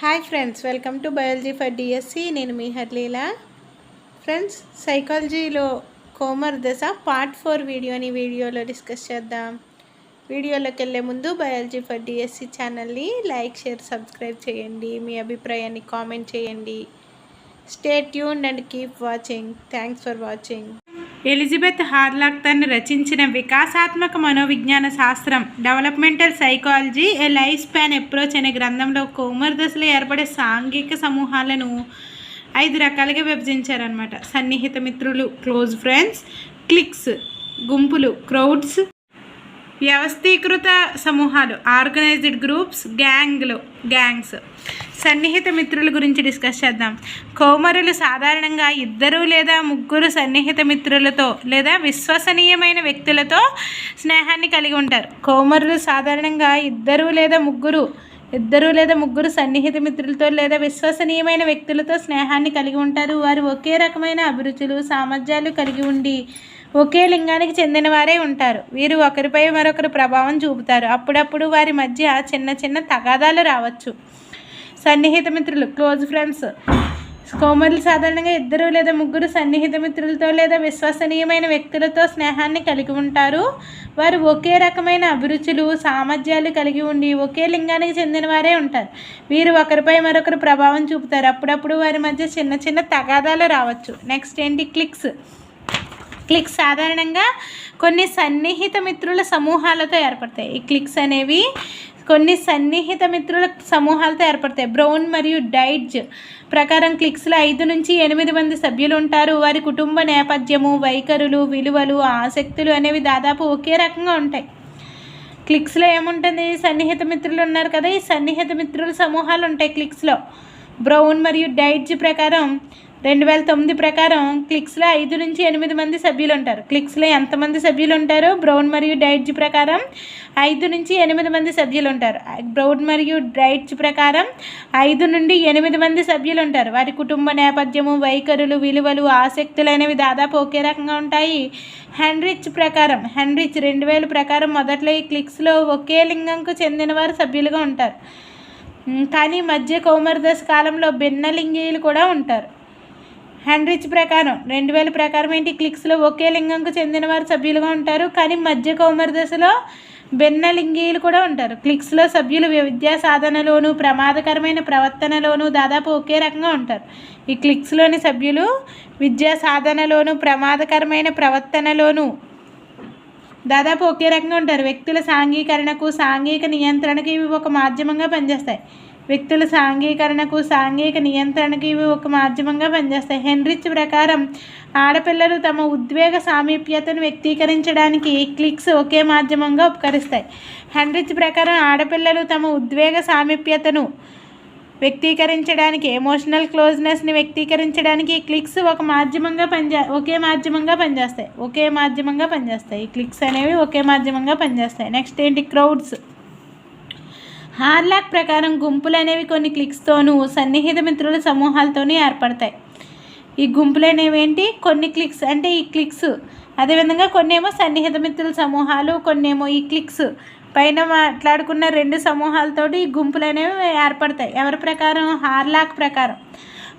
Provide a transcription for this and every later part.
Hi friends welcome to biology for DSC నేను మీ హర్లీలా. Friends సైకాలజీలో కోమర్ దశ పార్ట్ ఫోర్ వీడియోని వీడియోలో డిస్కస్ చేద్దాం. వీడియోలోకి వెళ్ళే ముందు బయాలజీ ఫర్ డిఎస్సి ఛానల్ని లైక్ షేర్ సబ్స్క్రైబ్ చేయండి. మీ అభిప్రాయాన్ని కామెంట్ చేయండి. Stay tune and keep watching thanks for watching Elizabeth Hurlock తను రచించిన వికాసాత్మక మనోవిజ్ఞాన శాస్త్రం developmental psychology a life span approach అనే గ్రంథంలో కోమర్ దశలో ఏర్పడే సాంఘిక సమూహాలను ఐదు రకాలుగా విభజించారనమాట సన్నిహిత మిత్రులు క్లోజ్ ఫ్రెండ్స్ క్లిక్స్ గుంపులు క్రౌడ్స్ వ్యవస్థీకృత సమూహాలు ఆర్గనైజ్డ్ గ్రూప్స్ గ్యాంగ్లు గ్యాంగ్స్. సన్నిహిత మిత్రుల గురించి డిస్కస్ చేద్దాం. కౌమరులు సాధారణంగా ఇద్దరు లేదా ముగ్గురు సన్నిహిత మిత్రులతో లేదా విశ్వసనీయమైన వ్యక్తులతో స్నేహాన్ని కలిగి ఉంటారు. కౌమరులు సాధారణంగా ఇద్దరు లేదా ముగ్గురు ఇద్దరు లేదా ముగ్గురు సన్నిహిత మిత్రులతో లేదా విశ్వసనీయమైన వ్యక్తులతో స్నేహాన్ని కలిగి ఉంటారు. వారు ఒకే రకమైన అభిరుచులు సామర్థ్యాలు కలిగి ఉండి ఒకే లింగానికి చెందిన వారే ఉంటారు. వీరు ఒకరిపై మరొకరు ప్రభావం చూపుతారు. అప్పుడప్పుడు వారి మధ్య చిన్న చిన్న తగాదాలు రావచ్చు. సన్నిహిత మిత్రులు క్లోజ్ ఫ్రెండ్స్ కోమరులు సాధారణంగా ఇద్దరు లేదా ముగ్గురు సన్నిహిత మిత్రులతో లేదా విశ్వసనీయమైన వ్యక్తులతో స్నేహాన్ని కలిగి ఉంటారు. వారు ఒకే రకమైన అభిరుచులు సామర్థ్యాలు కలిగి ఉండి ఒకే లింగానికి చెందిన వారే ఉంటారు. వీరు ఒకరిపై మరొకరు ప్రభావం చూపుతారు. అప్పుడప్పుడు వారి మధ్య చిన్న చిన్న తగాదాలు రావచ్చు. నెక్స్ట్ ఏంటి? క్లిక్స్ క్లిక్స్ సాధారణంగా కొన్ని సన్నిహిత మిత్రుల సమూహాలతో ఏర్పడతాయి. ఈ క్లిక్స్ అనేవి కొన్ని సన్నిహిత మిత్రుల సమూహాలతో ఏర్పడతాయి. బ్రౌన్ మరియు డైడ్జ్ ప్రకారం క్లిక్స్లో ఐదు నుంచి ఎనిమిది మంది సభ్యులు ఉంటారు. వారి కుటుంబ నేపథ్యము వైఖరులు విలువలు ఆసక్తులు అనేవి దాదాపు ఒకే రకంగా ఉంటాయి. క్లిక్స్లో ఏముంటుంది? సన్నిహిత మిత్రులు ఉన్నారు కదా ఈ సన్నిహిత మిత్రుల సమూహాలు ఉంటాయి క్లిక్స్లో. బ్రౌన్ మరియు డైడ్జ్ ప్రకారం రెండు వేల తొమ్మిది ప్రకారం క్లిక్స్లో ఐదు నుంచి ఎనిమిది మంది సభ్యులు ఉంటారు. క్లిక్స్లో ఎంతమంది సభ్యులు ఉంటారు బ్రౌన్ మరియు డైట్జ్ ప్రకారం ఐదు నుంచి ఎనిమిది మంది సభ్యులు ఉంటారు. బ్రౌన్ మరియు డైట్జ్ ప్రకారం ఐదు నుండి ఎనిమిది మంది సభ్యులు ఉంటారు. వారి కుటుంబ నేపథ్యము వైఖరులు విలువలు ఆసక్తులు అనేవి దాదాపు ఒకే రకంగా ఉంటాయి. హెన్రిచ్ ప్రకారం హెన్రిచ్ రెండు వేల ప్రకారం మొదట్లో ఈ క్లిక్స్లో ఒకే లింగంకు చెందిన వారు సభ్యులుగా ఉంటారు. కానీ మధ్య కౌమరదశ కాలంలో భిన్నలింగీయులు కూడా ఉంటారు. హ్యాండ్రిచ్ ప్రకారం రెండు వేల ప్రకారం ఏంటి? క్లిక్స్లో ఒకే లింగంకు చెందిన వారు సభ్యులుగా ఉంటారు. కానీ మధ్య కౌమర దశలో భిన్న లింగీయులు కూడా ఉంటారు. క్లిక్స్లో సభ్యులు విద్యా సాధనలోను ప్రమాదకరమైన ప్రవర్తనలోను దాదాపు ఒకే రకంగా ఉంటారు. ఈ క్లిక్స్లోని సభ్యులు విద్యా సాధనలోను ప్రమాదకరమైన ప్రవర్తనలోను దాదాపు ఒకే రకంగా ఉంటారు. వ్యక్తుల సాంఘీకరణకు సాంఘిక నియంత్రణకు ఇవి ఒక మాధ్యమంగా పనిచేస్తాయి. వ్యక్తుల సాంఘీకరణకు సాంఘిక నియంత్రణకు ఇవి ఒక మాధ్యమంగా పనిచేస్తాయి. హెన్రిచ్ ప్రకారం ఆడపిల్లలు తమ ఉద్వేగ సామీప్యతను వ్యక్తీకరించడానికి క్లిక్స్ ఒకే మాధ్యమంగా ఉపకరిస్తాయి. హెన్రిచ్ ప్రకారం ఆడపిల్లలు తమ ఉద్వేగ సామీప్యతను వ్యక్తీకరించడానికి ఎమోషనల్ క్లోజ్నెస్ని వ్యక్తీకరించడానికి ఈ క్లిక్స్ ఒక మాధ్యమంగా పనిచే ఒకే మాధ్యమంగా పనిచేస్తాయి. ఒకే మాధ్యమంగా పనిచేస్తాయి. ఈ క్లిక్స్ అనేవి ఒకే మాధ్యమంగా పనిచేస్తాయి. నెక్స్ట్ ఏంటి? క్రౌడ్స్. హార్లాక్ ప్రకారం గుంపులు అనేవి కొన్ని క్లిక్స్తోనూ సన్నిహిత మిత్రుల సమూహాలతోనూ ఏర్పడతాయి. ఈ గుంపులు అనేవి ఏంటి కొన్ని క్లిక్స్ అంటే ఈ క్లిక్స్. అదేవిధంగా కొన్ని ఏమో సన్నిహిత మిత్రుల సమూహాలు కొన్ని ఏమో ఈ క్లిక్స్. పైన మాట్లాడుకున్న రెండు సమూహాలతోటి ఈ గుంపులు అనేవి ఏర్పడతాయి. ఎవరి ప్రకారం? హార్లాక్ ప్రకారం.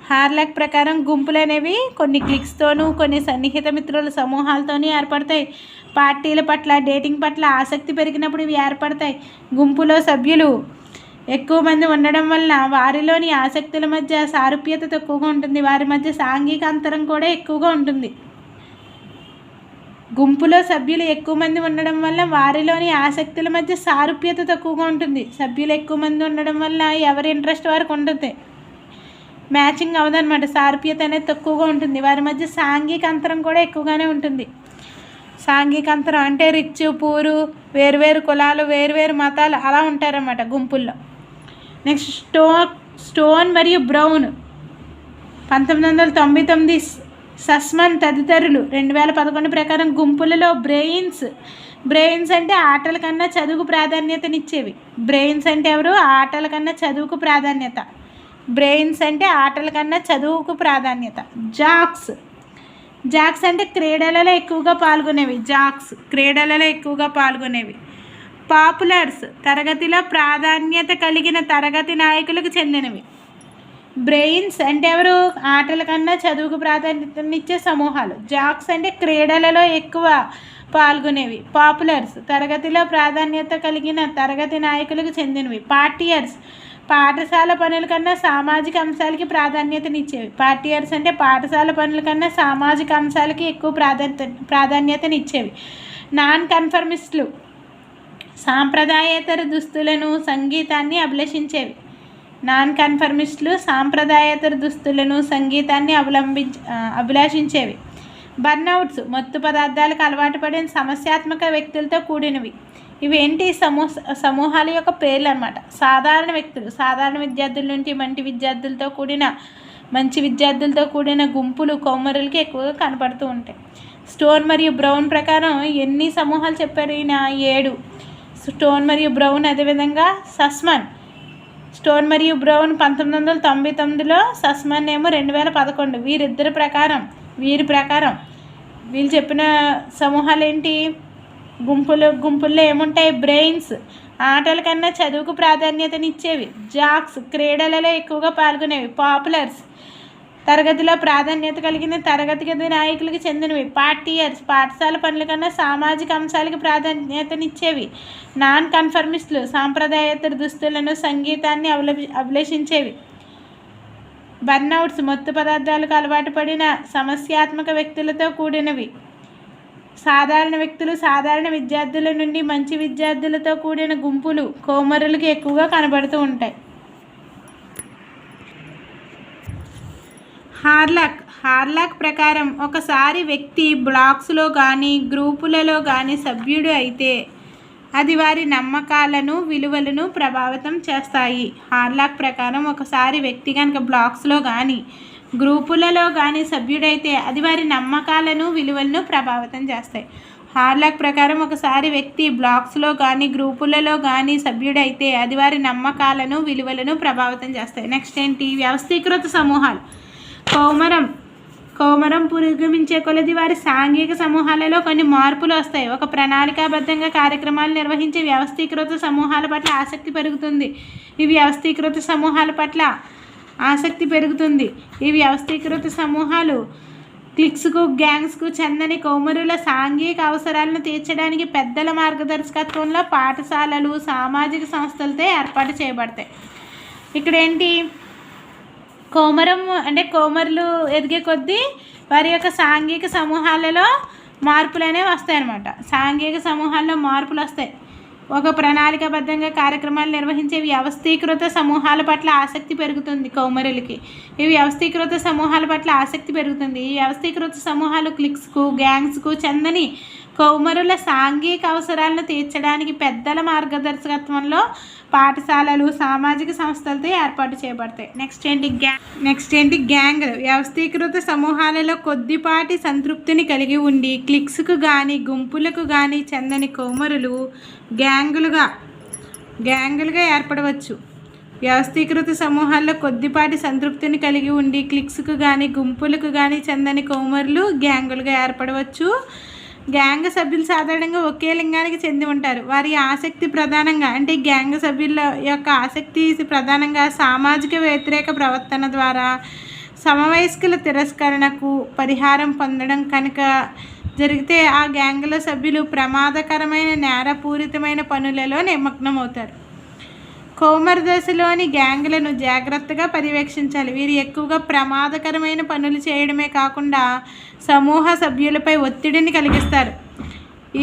హార్లాక్ ప్రకారం గుంపులు అనేవి కొన్ని క్లిక్స్తోనూ కొన్ని సన్నిహిత మిత్రుల సమూహాలతోనూ ఏర్పడతాయి. పార్టీల పట్ల డేటింగ్ పట్ల ఆసక్తి పెరిగినప్పుడు ఇవి ఏర్పడతాయి. గుంపులో సభ్యులు ఎక్కువ మంది ఉండడం వలన వారిలోని ఆసక్తుల మధ్య సారూప్యత తక్కువగా ఉంటుంది. వారి మధ్య సాంఘిక అంతరం కూడా ఎక్కువగా ఉంటుంది. గుంపులో సభ్యులు ఎక్కువ మంది ఉండడం వల్ల వారిలోని ఆసక్తుల మధ్య సారూప్యత తక్కువగా ఉంటుంది. సభ్యులు ఎక్కువ మంది ఉండడం వల్ల ఎవరి ఇంట్రెస్ట్ వారికి ఉంటుంది మ్యాచింగ్ అవదనమాట సారూప్యత అనేది తక్కువగా ఉంటుంది. వారి మధ్య సాంఘిక అంతరం కూడా ఎక్కువగానే ఉంటుంది. సాంఘిక అంతరం అంటే రిచ్ పూరు వేరువేరు కులాలు వేరువేరు మతాలు అలా ఉంటారన్నమాట గుంపుల్లో. నెక్స్ట్ స్టో స్టోన్ మరియు బ్రౌన్. పంతొమ్మిది వందల తొంభై తొమ్మిది సస్మన్ తదితరులు. రెండు వేల పదకొండు ప్రకారం గుంపులలో బ్రెయిన్స్. బ్రెయిన్స్ అంటే ఆటల కన్నా చదువుకు ప్రాధాన్యతనిచ్చేవి. బ్రెయిన్స్ అంటే ఎవరు? ఆటల కన్నా చదువుకు ప్రాధాన్యత. బ్రెయిన్స్ అంటే ఆటల కన్నా చదువుకు ప్రాధాన్యత. జాక్స్ జాక్స్ అంటే క్రీడలలో ఎక్కువగా పాల్గొనేవి. జాక్స్ క్రీడలలో ఎక్కువగా పాల్గొనేవి. పాపులర్స్ తరగతిలో ప్రాధాన్యత కలిగిన తరగతి నాయకులకు చెందినవి. బ్రెయిన్స్ అంటే ఎవరు? ఆటల కన్నా చదువుకు ప్రాధాన్యతనిచ్చే సమూహాలు. జాక్స్ అంటే క్రీడలలో ఎక్కువ పాల్గొనేవి. పాపులర్స్ తరగతిలో ప్రాధాన్యత కలిగిన తరగతి నాయకులకు చెందినవి. పార్టీయర్స్ పాఠశాల పనుల కన్నా సామాజిక అంశాలకి ప్రాధాన్యతనిచ్చేవి. పార్టీయర్స్ అంటే పాఠశాల పనుల కన్నా సామాజిక అంశాలకి ఎక్కువ ప్రాధాన్యత ప్రాధాన్యతనిచ్చేవి. నాన్ కన్ఫర్మిస్టులు సాంప్రదాయేతర దుస్తులను సంగీతాన్ని అభిలషించేవి. నాన్ కన్ఫర్మిస్టులు సాంప్రదాయేతర దుస్తులను సంగీతాన్ని అవలంబించ అభిలాషించేవి. బర్నౌట్స్ మత్తు పదార్థాలకు అలవాటు పడిన సమస్యాత్మక వ్యక్తులతో కూడినవి. ఇవేంటి సమూహ సమూహాల యొక్క పేర్లు అనమాట సాధారణ వ్యక్తులు సాధారణ విద్యార్థుల నుండి మంచి విద్యార్థులతో కూడిన మంచి విద్యార్థులతో కూడిన గుంపులు కౌమరులకి ఎక్కువగా కనపడుతూ ఉంటాయి. స్టోన్ మరియు బ్రౌన్ ప్రకారం ఎన్ని సమూహాలు చెప్పారు ఈయన? ఏడు. స్టోన్ మరియు బ్రౌన్ అదేవిధంగా సస్మన్. స్టోన్ మరియు బ్రౌన్ పంతొమ్మిది వందల తొంభై తొమ్మిదిలో సస్మన్ ఏమో రెండు వేల పదకొండు. వీరిద్దరి ప్రకారం వీరి ప్రకారం వీళ్ళు చెప్పిన సమూహాలు ఏంటి గుంపులు గుంపుల్లో ఏముంటాయి? బ్రెయిన్స్ ఆటల కన్నా చదువుకు ప్రాధాన్యతనిచ్చేవి. జాక్స్ క్రీడలలో ఎక్కువగా పాల్గొనేవి. పాపులర్స్ తరగతిలో ప్రాధాన్యత కలిగిన తరగతి గది నాయకులకు చెందినవి. పార్టీయర్స్ పాఠశాల పనుల కన్నా సామాజిక అంశాలకు ప్రాధాన్యతనిచ్చేవి. నాన్ కన్ఫర్మిస్టులు సాంప్రదాయేతర దుస్తులను సంగీతాన్ని అవల అభిలషించేవి. బర్నౌట్స్ మత్తు పదార్థాలకు అలవాటు పడిన సమస్యాత్మక వ్యక్తులతో కూడినవి. సాధారణ వ్యక్తులు సాధారణ విద్యార్థుల నుండి మంచి విద్యార్థులతో కూడిన గుంపులు కోమరులకు ఎక్కువగా కనబడుతూ ఉంటాయి. హార్లాక్ హార్లాక్ ప్రకారం ఒకసారి వ్యక్తి బ్లాక్స్లో కానీ గ్రూపులలో కానీ సభ్యుడు అయితే అది వారి నమ్మకాలను విలువలను ప్రభావితం చేస్తాయి. హార్లాక్ ప్రకారం ఒకసారి వ్యక్తి కనుక బ్లాక్స్లో కానీ గ్రూపులలో కానీ సభ్యుడైతే అది వారి నమ్మకాలను విలువలను ప్రభావితం చేస్తాయి. హార్లాక్ ప్రకారం ఒకసారి వ్యక్తి బ్లాక్స్లో కానీ గ్రూపులలో కానీ సభ్యుడైతే అది వారి నమ్మకాలను విలువలను ప్రభావితం చేస్తాయి. నెక్స్ట్ ఏంటి? వ్యవస్థీకృత సమూహాలు. కౌమరం కౌమరం పురోగమించే కొలది వారి సాంఘిక సమూహాలలో కొన్ని మార్పులు వస్తాయి. ఒక ప్రణాళికాబద్ధంగా కార్యక్రమాలు నిర్వహించే వ్యవస్థీకృత సమూహాల పట్ల ఆసక్తి పెరుగుతుంది. ఈ వ్యవస్థీకృత సమూహాల పట్ల ఆసక్తి పెరుగుతుంది. ఈ వ్యవస్థీకృత సమూహాలు క్లిక్స్కు గ్యాంగ్స్కు చెందని కౌమరుల సాంఘిక అవసరాలను తీర్చడానికి పెద్దల మార్గదర్శకత్వంలో పాఠశాలలు సామాజిక సంస్థలతో ఏర్పాటు చేయబడతాయి. ఇక్కడ ఏంటి కోమరం అంటే కోమరులు ఎదిగే కొద్దీ వారి యొక్క సాంఘిక సమూహాలలో మార్పులు అనేవి వస్తాయి అన్నమాట సాంఘిక సమూహాల్లో మార్పులు వస్తాయి ఒక ప్రణాళికాబద్ధంగా కార్యక్రమాలు నిర్వహించే వ్యవస్థీకృత సమూహాల పట్ల ఆసక్తి పెరుగుతుంది కౌమరులకి. ఈ వ్యవస్థీకృత సమూహాల పట్ల ఆసక్తి పెరుగుతుంది. ఈ వ్యవస్థీకృత సమూహాలు క్లిక్స్కు గ్యాంగ్స్కు చెందని కౌమరుల సాంఘిక అవసరాలను తీర్చడానికి పెద్దల మార్గదర్శకత్వంలో పాఠశాలలు సామాజిక సంస్థలతో ఏర్పాటు చేయబడతాయి. నెక్స్ట్ ఏంటి? గ్యాంగ్ నెక్స్ట్ ఏంటి? గ్యాంగ్లు వ్యవస్థీకృత సమూహాలలో కొద్దిపాటి సంతృప్తిని కలిగి ఉండి క్లిక్స్కు కానీ గుంపులకు కానీ చెందని కౌమరులు గ్యాంగులుగా గ్యాంగులుగా ఏర్పడవచ్చు. వ్యవస్థీకృత సమూహాల్లో కొద్దిపాటి సంతృప్తిని కలిగి ఉండి క్లిక్స్కు కానీ గుంపులకు కానీ చెందని కౌమరులు గ్యాంగులుగా ఏర్పడవచ్చు. గ్యాంగ్ సభ్యులు సాధారణంగా ఒకే లింగానికి చెంది ఉంటారు. వారి ఆసక్తి ప్రధానంగా అంటే గ్యాంగ్ సభ్యుల యొక్క ఆసక్తి ప్రధానంగా సామాజిక వ్యతిరేక ప్రవర్తన ద్వారా సమవయస్కుల తిరస్కరణకు పరిహారం పొందడం కనుక జరిగితే ఆ గ్యాంగ్లో సభ్యులు ప్రమాదకరమైన నేరపూరితమైన పనులలో నిమగ్నమవుతారు. కోమర్ దశలోని గ్యాంగులను జాగ్రత్తగా పర్యవేక్షించాలి. వీరు ఎక్కువగా ప్రమాదకరమైన పనులు చేయడమే కాకుండా సమూహ సభ్యులపై ఒత్తిడిని కలిగిస్తారు.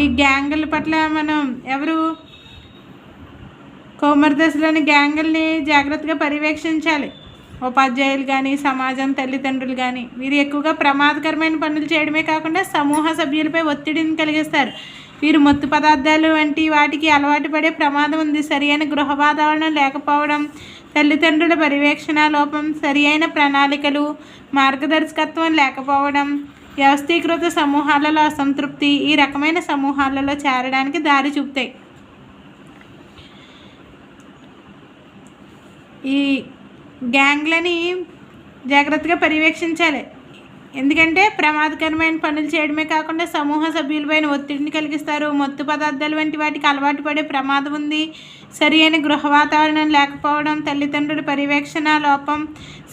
ఈ గ్యాంగుల పట్ల మనం ఎవరు? కోమర్ దశలోని గ్యాంగుల్ని జాగ్రత్తగా పర్యవేక్షించాలి. ఉపాధ్యాయులు కానీ సమాజం తల్లిదండ్రులు కానీ వీరు ఎక్కువగా ప్రమాదకరమైన పనులు చేయడమే కాకుండా సమూహ సభ్యులపై ఒత్తిడిని కలిగిస్తారు. వీరు మత్తు పదార్థాలు వంటి వాటికి అలవాటు పడే ప్రమాదం ఉంది. సరియైన గృహ వాతావరణం లేకపోవడం తల్లిదండ్రుల పర్యవేక్షణ లోపం సరియైన ప్రణాళికలు మార్గదర్శకత్వం లేకపోవడం వ్యవస్థీకృత సమూహాలలో అసంతృప్తి ఈ రకమైన సమూహాలలో చేరడానికి దారి చూపుతాయి. ఈ గ్యాంగ్లని జాగ్రత్తగా పర్యవేక్షించాలి. ఎందుకంటే ప్రమాదకరమైన పనులు చేయడమే కాకుండా సమూహ సభ్యులపైన ఒత్తిడిని కలిగిస్తారు. మత్తు పదార్థాలు వంటి వాటికి అలవాటు పడే ప్రమాదం ఉంది. సరి అయిన గృహ వాతావరణం లేకపోవడం తల్లిదండ్రుల పర్యవేక్షణ లోపం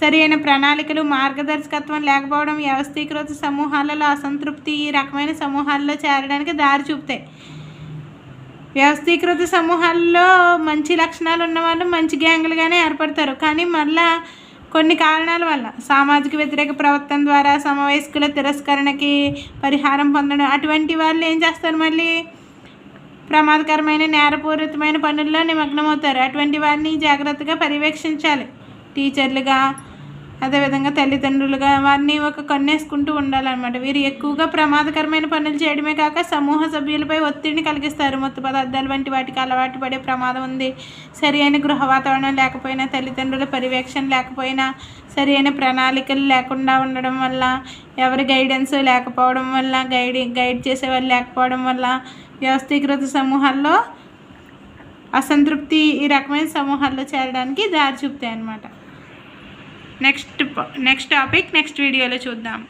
సరి అయిన ప్రణాళికలు మార్గదర్శకత్వం లేకపోవడం వ్యవస్థీకృత సమూహాలలో అసంతృప్తి ఈ రకమైన సమూహాల్లో చేరడానికి దారి చూపుతాయి. వ్యవస్థీకృత సమూహాల్లో మంచి లక్షణాలు ఉన్న వాళ్ళు మంచి గ్యాంగులుగానే ఏర్పడతారు. కానీ మళ్ళీ కొన్ని కారణాల వల్ల సామాజిక వ్యతిరేక ప్రవర్తన ద్వారా సమవయస్కుల తిరస్కరణకి పరిహారం పొందడం అటువంటి వాళ్ళు ఏం చేస్తారు? మళ్ళీ ప్రమాదకరమైన నేరపూరితమైన పనుల్లో నిమగ్నమవుతారు. అటువంటి వారిని జాగ్రత్తగా పర్యవేక్షించాలి. టీచర్లుగా అదేవిధంగా తల్లిదండ్రులుగా వారిని ఒక కన్నేసుకుంటూ ఉండాలన్నమాట. వీరు ఎక్కువగా ప్రమాదకరమైన పనులు చేయడమే కాక సమూహ సభ్యులపై ఒత్తిడిని కలిగిస్తారు. మత్తు పదార్థాలు వంటి వాటికి అలవాటు పడే ప్రమాదం ఉంది. సరి అయిన గృహ వాతావరణం లేకపోయినా తల్లిదండ్రుల పర్యవేక్షణ లేకపోయినా సరి అయిన ప్రణాళికలు లేకుండా ఉండడం వల్ల ఎవరి గైడెన్స్ లేకపోవడం వల్ల గైడ్ గైడ్ చేసేవాళ్ళు లేకపోవడం వల్ల వ్యవస్థీకృత సమూహాల్లో అసంతృప్తి ఈ రకమైన సమూహాల్లో చేరడానికి దారి చూపుతాయి అన్నమాట నెక్స్ట్ నెక్స్ట్ టాపిక్ నెక్స్ట్ వీడియోలో చూద్దాం.